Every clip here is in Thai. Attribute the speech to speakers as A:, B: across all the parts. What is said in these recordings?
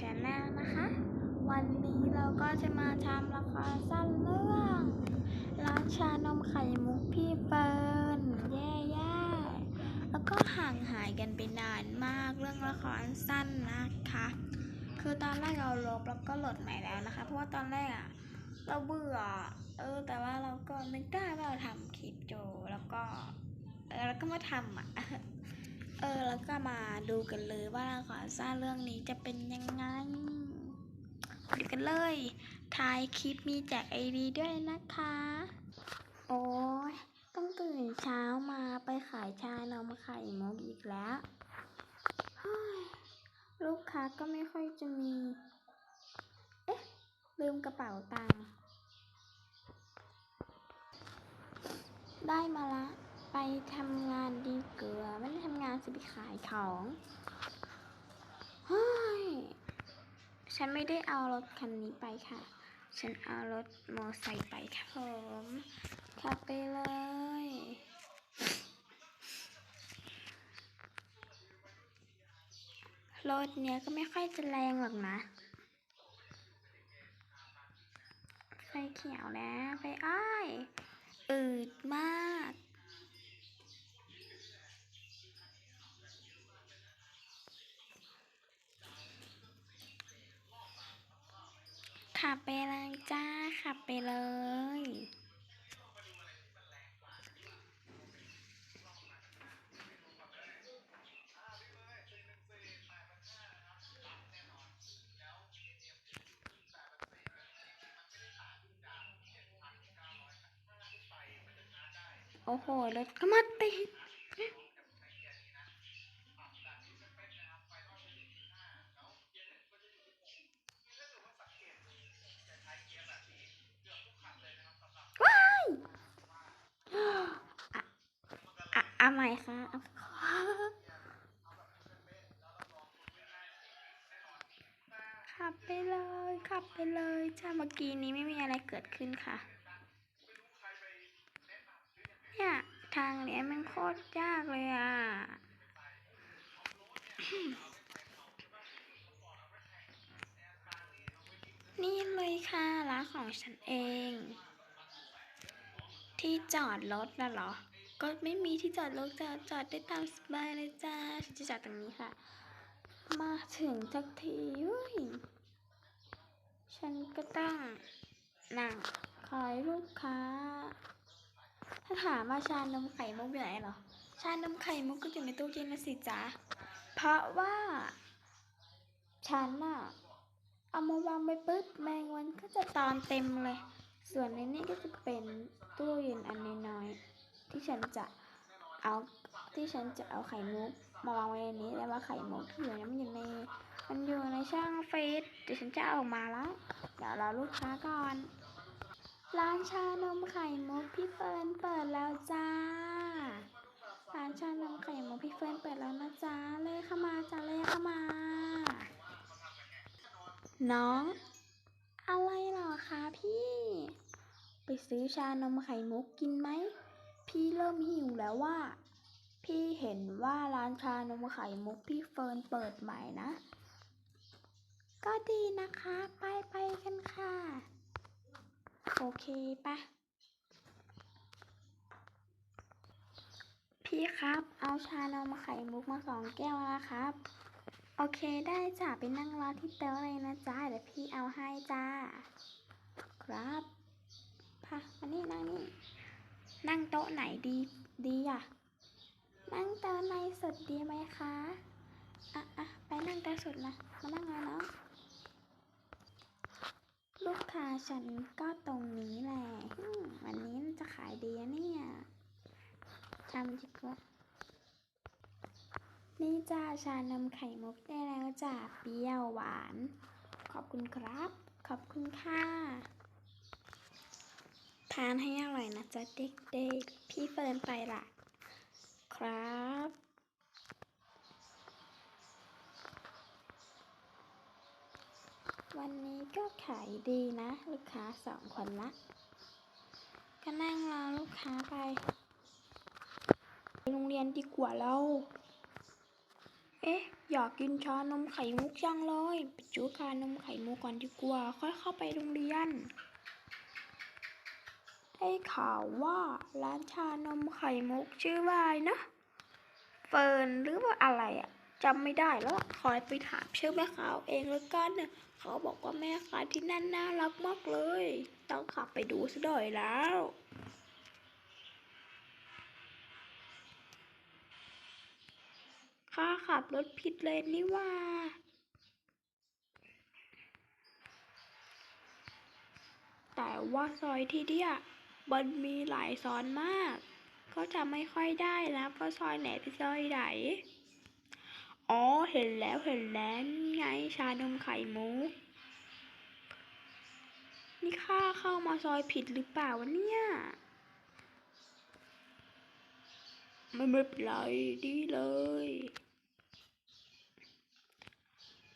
A: ชาแนลนะคะ วันนี้เราก็จะมาทำละครสั้นเรื่องร้านชานมไข่มุกพี่เฟิร์นแย่ๆแล้วก็ห่างหายกันไปนานมากเรื่องละครสั้นนะคะ คือตอนแรกเราลบแล้วก็โหลดใหม่แล้วนะคะ เพราะว่าตอนแรกอะเราเบื่อเออ แต่ว่าเราก็นึกได้ว่าเราทำคลิปโจแล้วก็เออแล้วก็มาทำอะ เออ แล้วก็มาดูกันเลยว่าละครสั้นเรื่องนี้จะเป็นยังไงดูกันเลยถ่ายคลิปมีแจกไอดีด้วยนะคะ โอ้ยต้องตื่นเช้ามาไปขายชานมไข่มุกอีกแล้ว ลูกค้าก็ไม่ค่อยจะมี เอ๊ะ ลืมกระเป๋าตังค์ได้มาละ ไปทำงานดีเกลือไม่ได้ทำงานสิไปขายของเฮ้ยฉันไม่ได้เอารถคันนี้ไปค่ะ ฉันเอารถมอไซค์ไปค่ะผมขับไปเลยรถเนี้ยก็ไม่ค่อยจะแรงหรอกนะ ไฟเขียวแล้วไฟอ้ายอืดมาก ขับไปเลยจ้า ขับไปเลย โอ้โห รถก็มาติด ว้ายอะ อะอะไหมคะอะขับไปเลยขับไปเลยจ้าเมื่อกี้นี้ไม่มีอะไรเกิดขึ้นค่ะ เนี่ย ทางเนี้ยมันโคตรยากเลยอะนี่เลยค่ะร้านของฉันเอง ที่จอดรถน่ะเหรอ ก็ไม่มีที่จอดรถจะจอดได้ตามสบายเลยจ้าฉันจะจอดตรงนี้ค่ะ มาถึงสักทีเว้ยฉันก็ต้องนั่งคอยลูกค้า ถ้าถามว่าชานมไข่มุกอยู่ไหนเหรอ ชานมไข่มุกก็อยู่ในตู้เย็นนะสิจ๊ะเพราะว่า ฉันน่ะเอามาวางไปปุ๊บแมงวันก็จะตอนเต็มเลย ส่วนในนี้ก็จะเป็นตู้เย็นอันน้อยๆ ที่ฉันจะเอาที่ฉันจะเอาไข่มุกมาวางไว้ในนี้แต่ว่าไข่มุกที่อยู่นั้นมันอยู่ในมันอยู่ในช่องฟรีซเดี๋ยวฉันจะเอาออกมาแล้วเดี๋ยวรอลูกค้าก่อน ร้านชานมไข่มุกพี่เฟิร์นเปิดแล้วจ้าร้านชานมไข่มุกพี่เฟิร์นเปิดแล้วนะจ๊ะเลยเข้ามาจ้าเลยเข้ามา น้อง อะไรหรอคะพี่ ไปซื้อชานมไข่มุกกินไหม ริ่มหิวแล้วว่า พี่เห็นว่าร้านชานมไข่มุกพี่เฟิร์นเปิดใหม่นะ ก็ดีนะคะ ไปไปกันค่ะ โอเคปะพี่ครับ เอาชานมไข่มุกมาสองแก้วนะครับ โอเคได้จ้ะไปนั่งรอที่โต๊ะเลยนะจ๊ะเดี๋ยวพี่เอาให้จ้า ครับพะมานี่นั่งนี่ นั่งโต๊ะไหนดีดีอะ นั่งโต๊ะในสุดดีไหมคะ อะอะไปนั่งโต๊ะสุดนะมานั่งเลยเนาะลูกค้าฉันก็ตรงนี้แหละ วันนี้จะขายดีเนี่ยทำดีกว่านี่จ้าชานมไข่มุกได้แล้วจ้าเปรี้ยวหวาน ขอบคุณครับ ขอบคุณค่ะานให้อร่อยนะจ๊ะเด็กๆ พี่เฟิร์นไปละครับวันนี้ก็ขายดีนะ ลูกค้าสองคนละก็นั่งรอลูกค้าไปโรงเรียนดีกว่าเรา เอ๊ะ อยากกินชานมไข่มุกจังเลยไปจูชานมไข่มุกก่อนดีกว่า ค่อยเข้าไปโรงเรียน ได้ข่าวว่าร้านชานมไข่มุกชื่อว่าอะไรนะ เฟิร์นหรือว่าอะไรอะจำไม่ได้แล้วคอยไปถามชื่อแม่ค้าเอาเองแล้วกันเนี่ยเขาบอกว่าแม่ค้าที่นั่นน่ารักมากเลย ต้องขับไปดูซะหน่อยแล้วข้าขับรถผิดเลนนี่ว่าแต่ว่าซอยที่เดีย มันมีหลายซอนมาก ก็จะไม่ค่อยได้แล้วว่าซอยไหนเป็นซอยไหน อ๋อเห็นแล้วเห็นแล้วไงชานมไข่มุก นี่ข้าเข้ามาซอยผิดหรือเปล่าวะเนี่ยไม่ไม่เป็นไรดีเลย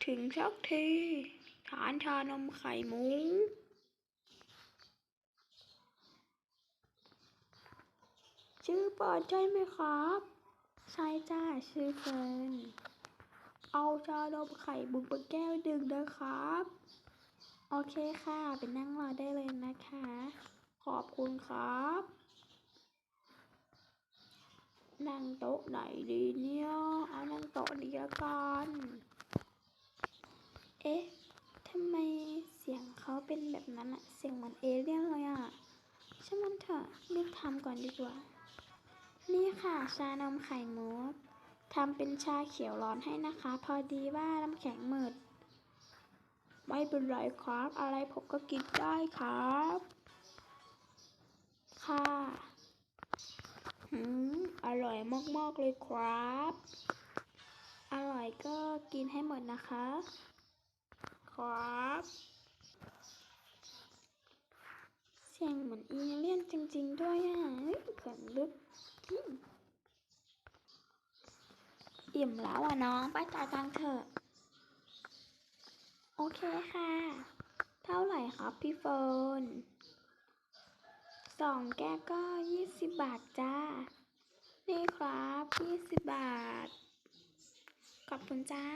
A: ถึงสักที ฐานชานมไข่มุก ชื่อปิดใช่ไหมครับ ใช่จ้าชื่อเฟิร์นเอาชานมไข่มุกมาแก้วดึงนะครับ โอเคค่ะ เป็นนั่งรอได้เลยนะคะ ขอบคุณครับ นั่งโต๊ะไหนดีเนี่ยเอานั่งโต๊ะนี้ละกันเอ๊ะทำไมเสียงเขาเป็นแบบนั้นอะเสียงเหมือนเอเลี่ยนเลยอะช่างมันเถอะรีบทำก่อนดีกว่า นี่ค่ะชานมไข่มุกทำเป็นชาเขียวร้อนให้นะคะ พอดีว่าน้ำแข็งหมดไม่เป็นไรครับ อะไรผมก็กินได้ครับ ค่ะหืมอร่อยมากๆเลยครับ อร่อยก็กินให้หมดนะคะ ครับ เสียงเหมือนเอเลี่ยนจริง ๆ ด้วยอะเฮ้ยขนลุก อืมอิ่มแล้วอะน้องไปจ่ายตังค์เถอะ โอเคค่ะ เท่าไหร่ครับพี่เฟิร์นสองแก้วก็ยี่สิบบาทจ้า นี่ครับยี่สิบบาท ขอบคุณจ้า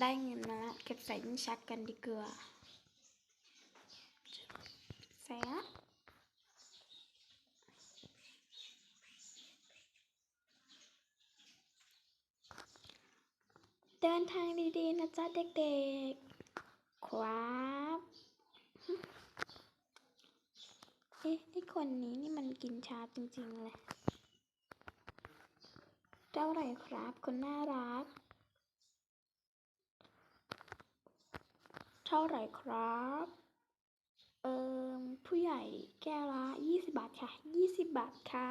A: ได้เงินมาแล้วเก็บใส่ลิ้นชักกันดีกว่าใส่ละ เดินทางดีๆนะจ๊ะเด็กๆ ครับเอ๊ะไอคนนี้นี่มันกินชาจริงๆเลยเท่าไหร่ครับคนน่ารัก เท่าไหร่ครับ เอ่อผู้ใหญ่แก้วละยี่สิบบาทค่ะยี่สิบบาทค่ะ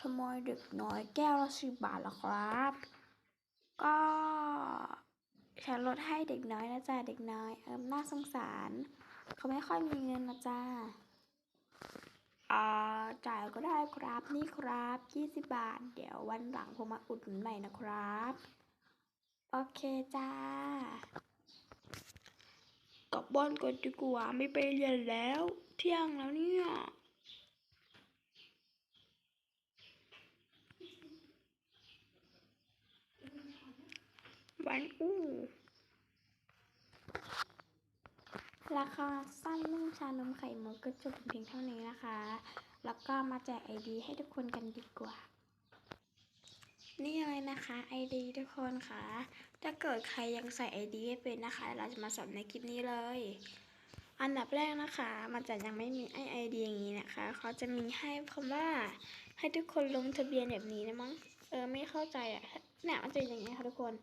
A: ขโมยเด็กน้อยแก้วละสิบบาทเหรอครับ ก็ฉันลดให้เด็กน้อยนะจ๊ะเด็กน้อยเอิมน่าสงสาร เขาไม่ค่อยมีเงินนะจ๊ะอ่าจ่ายก็ได้ครับนี่ครับยี่สิบบาท เดี๋ยววันหลังผมมาอุดหนุนใหม่นะครับ โอเคจ้ากลับบ้านก่อนดีกว่าไม่ไปเรียนแล้ว เที่ยงแล้วเนี่ย วันอู้ราคาสั้นเรื่องชานมไข่มุกก็จบเพียงเท่านี้นะคะ แล้วก็มาแจกไอดีให้ทุกคนกันดีกว่า นี่เลยนะคะไอดีทุกคนค่ะ ถ้าเกิดใครยังใส่ไอดีไม่เป็นนะคะ เราจะมาสอนในคลิปนี้เลย อันดับแรกนะคะ มันจะยังไม่มีไอไอดีอย่างนี้นะคะ เขาจะมีให้คำว่าให้ทุกคนลงทะเบียนแบบนี้นะมั้ง เออไม่เข้าใจอะเนี่ยมันจะเป็นอย่างนี้ค่ะทุกคน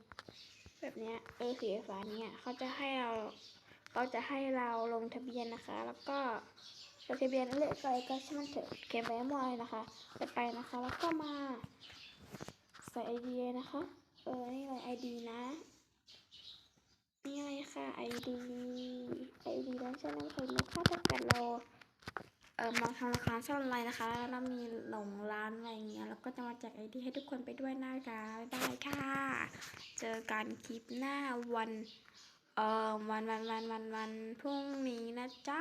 A: แบบเนี้ยเออสีฟ้าเนี่ยเขาจะให้เราเขาจะให้เราลงทะเบียนนะคะ แล้วก็ลงทะเบียนเลือกอะไรก็ช่างมันเถอะเก็บไว้หมดเลยนะคะไปไปนะคะ แล้วก็มาใส่ไอเดียนะคะ เออ นี่เลยไอดีนะนี่เลยค่ะไอดีไอดีร้านชาแนลไข่มุกค่ะถ้าเกิดเรา ออมองทางราคาซ่อนอะไรนะคะ แล้วมีหลงร้านอะไรเงี้ยแล้วก็จะมาแจกไอดีให้ทุกคนไปด้วยนะคะบ๊ายบายค่ะ เจอกันคลิปหน้าวัน เออวันวันวันวันวันพรุ่งนี้นะจ๊ะ